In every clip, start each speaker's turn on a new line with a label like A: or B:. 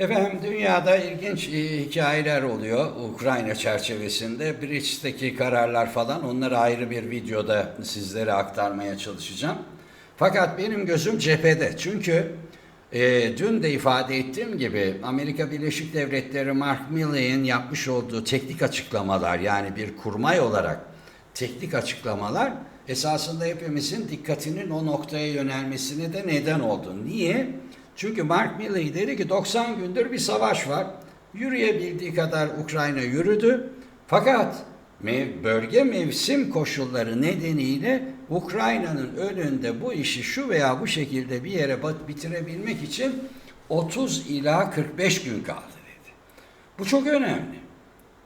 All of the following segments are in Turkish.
A: Efendim dünyada ilginç e, hikayeler oluyor Ukrayna çerçevesinde. Breach'teki kararlar falan onları ayrı bir videoda sizlere aktarmaya çalışacağım. Fakat benim gözüm cephede. Çünkü e, dün de ifade ettiğim gibi Amerika Birleşik Devletleri Mark Milley'in yapmış olduğu teknik açıklamalar yani bir kurmay olarak teknik açıklamalar esasında hepimizin dikkatinin o noktaya yönelmesine de neden oldu. Niye? Çünkü Mark Milley dedi ki 90 gündür bir savaş var. Yürüyebildiği kadar Ukrayna yürüdü. Fakat mev- bölge mevsim koşulları nedeniyle Ukrayna'nın önünde bu işi şu veya bu şekilde bir yere bitirebilmek için 30 ila 45 gün kaldı dedi. Bu çok önemli.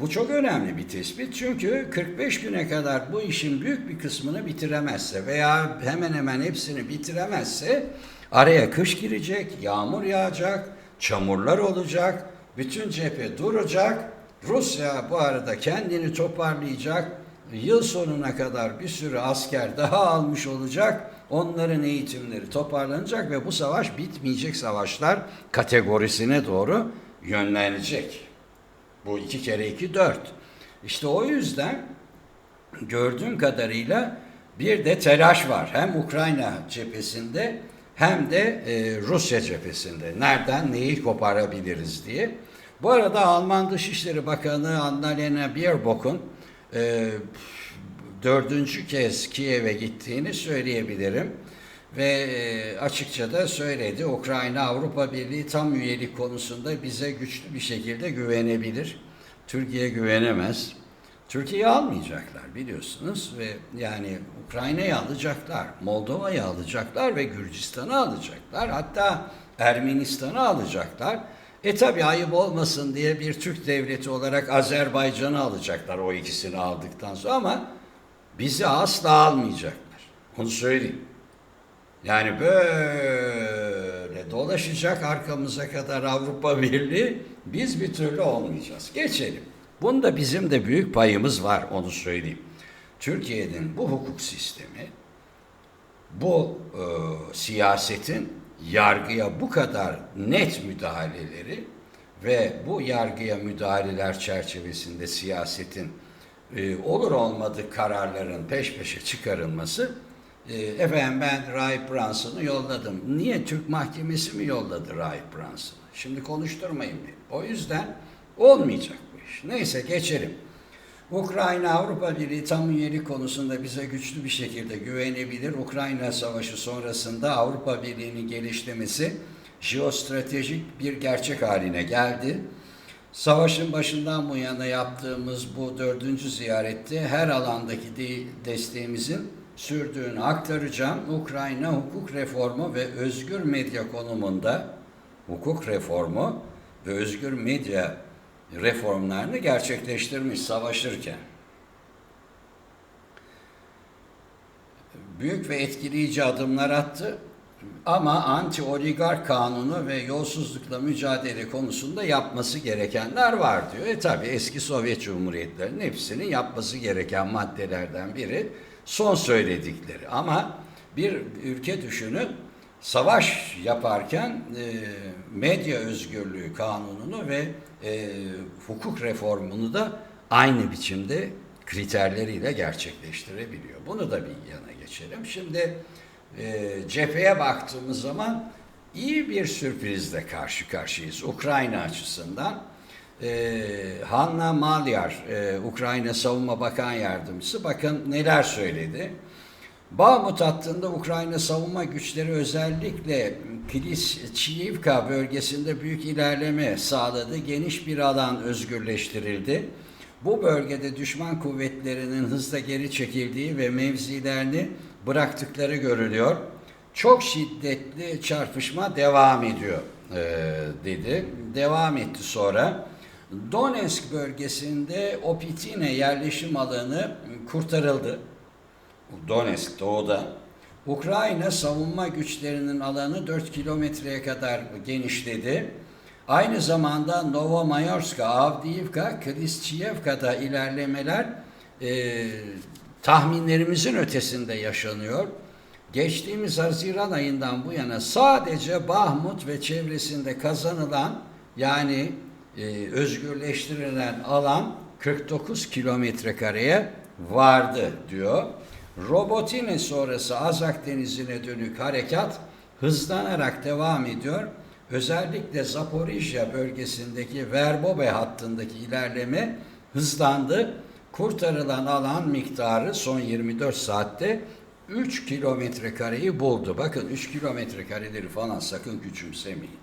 A: Bu çok önemli bir tespit çünkü 45 güne kadar bu işin büyük bir kısmını bitiremezse veya hemen hemen hepsini bitiremezse araya kış girecek, yağmur yağacak, çamurlar olacak, bütün cephe duracak. Rusya bu arada kendini toparlayacak. Yıl sonuna kadar bir sürü asker daha almış olacak. Onların eğitimleri toparlanacak ve bu savaş bitmeyecek savaşlar kategorisine doğru yönlenecek. Bu iki kere iki dört. İşte o yüzden gördüğüm kadarıyla bir de telaş var. Hem Ukrayna cephesinde hem de e, Rusya cephesinde. Nereden neyi koparabiliriz diye. Bu arada Alman Dışişleri Bakanı Annalena Baerbock'un e, dördüncü kez Kiev'e gittiğini söyleyebilirim. Ve e, açıkça da söyledi Ukrayna Avrupa Birliği tam üyelik konusunda bize güçlü bir şekilde güvenebilir. Türkiye güvenemez. Türkiye'yi almayacaklar biliyorsunuz ve yani Ukrayna'yı alacaklar, Moldova'yı alacaklar ve Gürcistan'ı alacaklar. Hatta Ermenistan'ı alacaklar. E tabi ayıp olmasın diye bir Türk devleti olarak Azerbaycan'ı alacaklar o ikisini aldıktan sonra ama bizi asla almayacaklar. Onu söyleyeyim. Yani böyle dolaşacak arkamıza kadar Avrupa Birliği biz bir türlü olmayacağız. Geçelim. Bunda bizim de büyük payımız var onu söyleyeyim. Türkiye'nin bu hukuk sistemi bu e, siyasetin yargıya bu kadar net müdahaleleri ve bu yargıya müdahaleler çerçevesinde siyasetin e, olur olmadık kararların peş peşe çıkarılması e, efendim ben Rahip Branson'u yolladım. Niye Türk mahkemesi mi yolladı Rahip Branson'u? Şimdi konuşturmayın beni. O yüzden olmayacak bu iş. Neyse geçelim. Ukrayna Avrupa Birliği tam üyelik konusunda bize güçlü bir şekilde güvenebilir. Ukrayna Savaşı sonrasında Avrupa Birliği'nin gelişlemesi jeostratejik bir gerçek haline geldi. Savaşın başından bu yana yaptığımız bu dördüncü ziyarette her alandaki de- desteğimizin sürdüğünü aktaracağım. Ukrayna hukuk reformu ve özgür medya konumunda hukuk reformu ve özgür medya reformlarını gerçekleştirmiş savaşırken. Büyük ve etkileyici adımlar attı ama anti oligark kanunu ve yolsuzlukla mücadele konusunda yapması gerekenler var diyor. E tabi eski Sovyet Cumhuriyetlerinin hepsinin yapması gereken maddelerden biri son söyledikleri. Ama bir ülke düşünün savaş yaparken e, medya özgürlüğü kanununu ve e, hukuk reformunu da aynı biçimde kriterleriyle gerçekleştirebiliyor. Bunu da bir yana geçelim. Şimdi e, cepheye baktığımız zaman iyi bir sürprizle karşı karşıyayız Ukrayna açısından. E, Hanna Malyar, e, Ukrayna Savunma Bakan Yardımcısı bakın neler söyledi. Bahmut hattında Ukrayna savunma güçleri özellikle Kilisçiyivka bölgesinde büyük ilerleme sağladı. Geniş bir alan özgürleştirildi. Bu bölgede düşman kuvvetlerinin hızla geri çekildiği ve mevzilerini bıraktıkları görülüyor. Çok şiddetli çarpışma devam ediyor eee, dedi. Devam etti sonra. Donetsk bölgesinde Opitine yerleşim alanı kurtarıldı. Donetsk doğuda. Ukrayna savunma güçlerinin alanı 4 kilometreye kadar genişledi. Aynı zamanda Novomayorska, Avdiivka, Kristyevka'da ilerlemeler e, tahminlerimizin ötesinde yaşanıyor. Geçtiğimiz Haziran ayından bu yana sadece Bahmut ve çevresinde kazanılan Yani e, özgürleştirilen alan 49 kilometre kareye vardı diyor. Robotine sonrası Azak Denizi'ne dönük harekat hızlanarak devam ediyor. Özellikle Zaporijya bölgesindeki Verbobe hattındaki ilerleme hızlandı. Kurtarılan alan miktarı son 24 saatte 3 kilometre kareyi buldu. Bakın 3 kilometre kareleri falan sakın küçümsemeyin.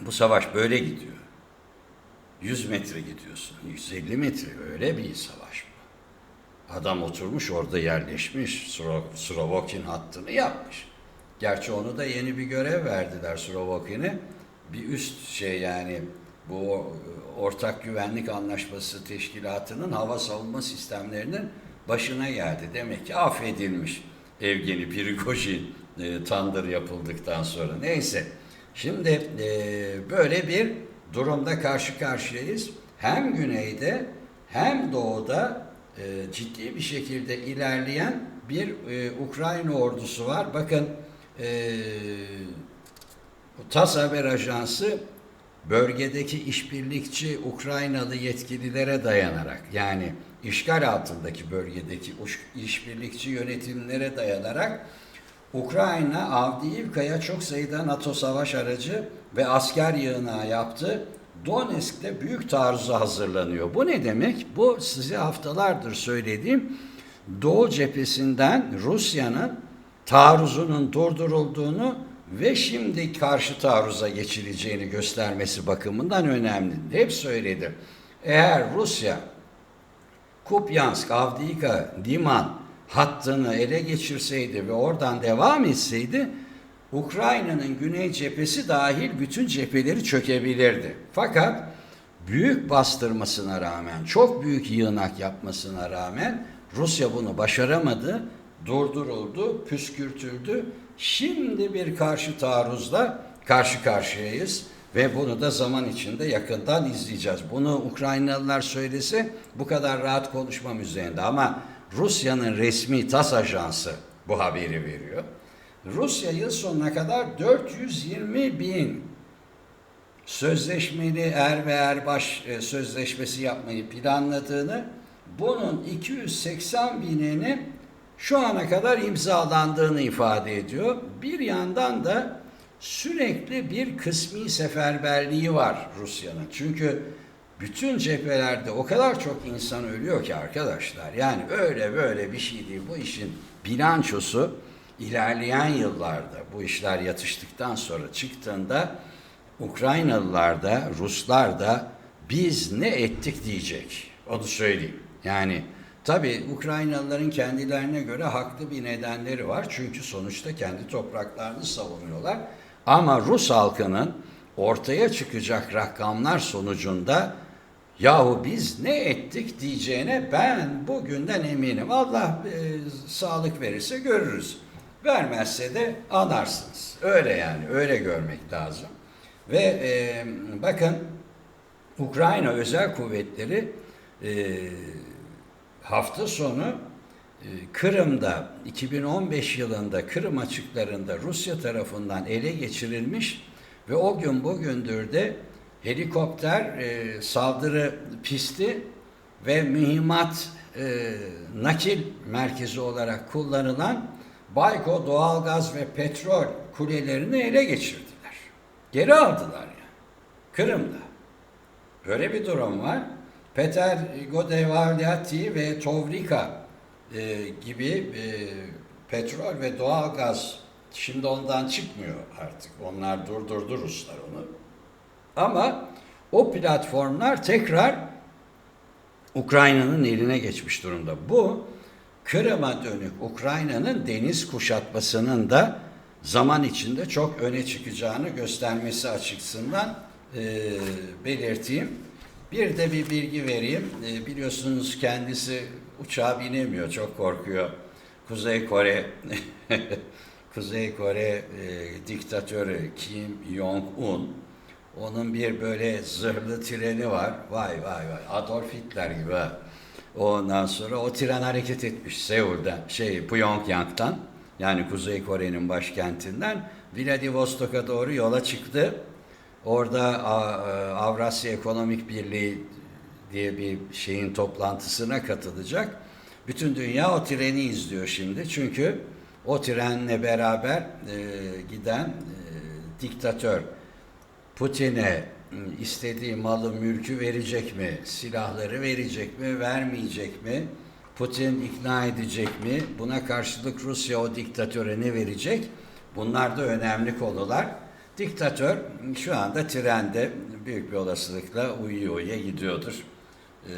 A: Bu savaş böyle gidiyor. 100 metre gidiyorsun, 150 metre öyle bir savaş. Adam oturmuş orada yerleşmiş, Slovakin hattını yapmış. Gerçi onu da yeni bir görev verdiler Slovakin'e. Bir üst şey yani bu ortak güvenlik anlaşması teşkilatının hava savunma sistemlerinin başına geldi. Demek ki affedilmiş Evgeni Prigojin e, tandır yapıldıktan sonra. Neyse. Şimdi e, böyle bir durumda karşı karşıyayız. Hem güneyde hem doğuda e, ciddi bir şekilde ilerleyen bir e, Ukrayna ordusu var. Bakın e, TAS Haber Ajansı bölgedeki işbirlikçi Ukraynalı yetkililere dayanarak yani işgal altındaki bölgedeki işbirlikçi yönetimlere dayanarak Ukrayna Avdiivka'ya çok sayıda NATO savaş aracı ve asker yığınağı yaptı. Donetsk'te büyük taarruza hazırlanıyor. Bu ne demek? Bu size haftalardır söylediğim Doğu cephesinden Rusya'nın taarruzunun durdurulduğunu ve şimdi karşı taarruza geçileceğini göstermesi bakımından önemli. Hep söyledim. Eğer Rusya Kupyansk, Avdiivka, Liman hattını ele geçirseydi ve oradan devam etseydi Ukrayna'nın güney cephesi dahil bütün cepheleri çökebilirdi. Fakat büyük bastırmasına rağmen, çok büyük yığınak yapmasına rağmen Rusya bunu başaramadı, durduruldu, püskürtüldü. Şimdi bir karşı taarruzla karşı karşıyayız ve bunu da zaman içinde yakından izleyeceğiz. Bunu Ukraynalılar söylese bu kadar rahat konuşmam üzerinde ama Rusya'nın resmi TAS ajansı bu haberi veriyor. Rusya yıl sonuna kadar 420 bin sözleşmeli er ve erbaş e, sözleşmesi yapmayı planladığını, bunun 280 binini şu ana kadar imzalandığını ifade ediyor. Bir yandan da sürekli bir kısmi seferberliği var Rusya'nın. Çünkü bütün cephelerde o kadar çok insan ölüyor ki arkadaşlar. Yani öyle böyle bir şey değil. Bu işin bilançosu ilerleyen yıllarda bu işler yatıştıktan sonra çıktığında Ukraynalılar da Ruslar da biz ne ettik diyecek. Onu söyleyeyim. Yani tabii Ukraynalıların kendilerine göre haklı bir nedenleri var. Çünkü sonuçta kendi topraklarını savunuyorlar. Ama Rus halkının ortaya çıkacak rakamlar sonucunda yahu biz ne ettik diyeceğine ben bugünden eminim. Allah e, sağlık verirse görürüz. Vermezse de anarsınız. Öyle yani öyle görmek lazım. Ve e, bakın Ukrayna Özel Kuvvetleri e, hafta sonu e, Kırım'da 2015 yılında Kırım açıklarında Rusya tarafından ele geçirilmiş ve o gün bugündür de helikopter e, saldırı pisti ve mühimmat e, nakil merkezi olarak kullanılan Bayko doğalgaz ve petrol kulelerini ele geçirdiler. Geri aldılar yani. Kırım'da. Böyle bir durum var. Peter Godevalyati ve Tovrika e, gibi e, petrol ve doğalgaz şimdi ondan çıkmıyor artık. Onlar durdurdu Ruslar onu. Ama o platformlar tekrar Ukrayna'nın eline geçmiş durumda. Bu Kırım'a dönük Ukrayna'nın deniz kuşatmasının da zaman içinde çok öne çıkacağını göstermesi açısından e, belirteyim. Bir de bir bilgi vereyim. E, biliyorsunuz kendisi uçağa binemiyor, çok korkuyor. Kuzey Kore Kuzey Kore e, diktatörü Kim Jong-un onun bir böyle zırhlı treni var. Vay vay vay. Adolf Hitler gibi ha. Ondan sonra o tren hareket etmiş Seul'den, şey Pyongyang'dan yani Kuzey Kore'nin başkentinden Vladivostok'a doğru yola çıktı. Orada e, Avrasya Ekonomik Birliği diye bir şeyin toplantısına katılacak. Bütün dünya o treni izliyor şimdi. Çünkü o trenle beraber e, giden e, diktatör Putin'e istediği malı mülkü verecek mi? Silahları verecek mi? Vermeyecek mi? Putin ikna edecek mi? Buna karşılık Rusya o diktatöre ne verecek? Bunlar da önemli konular. Diktatör şu anda trende büyük bir olasılıkla uyuyor uyuya gidiyordur. Ee,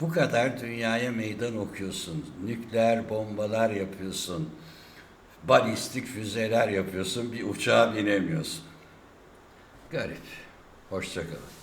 A: bu kadar dünyaya meydan okuyorsun. Nükleer bombalar yapıyorsun. Balistik füzeler yapıyorsun. Bir uçağa binemiyorsun. Garip. Hoşçakalın.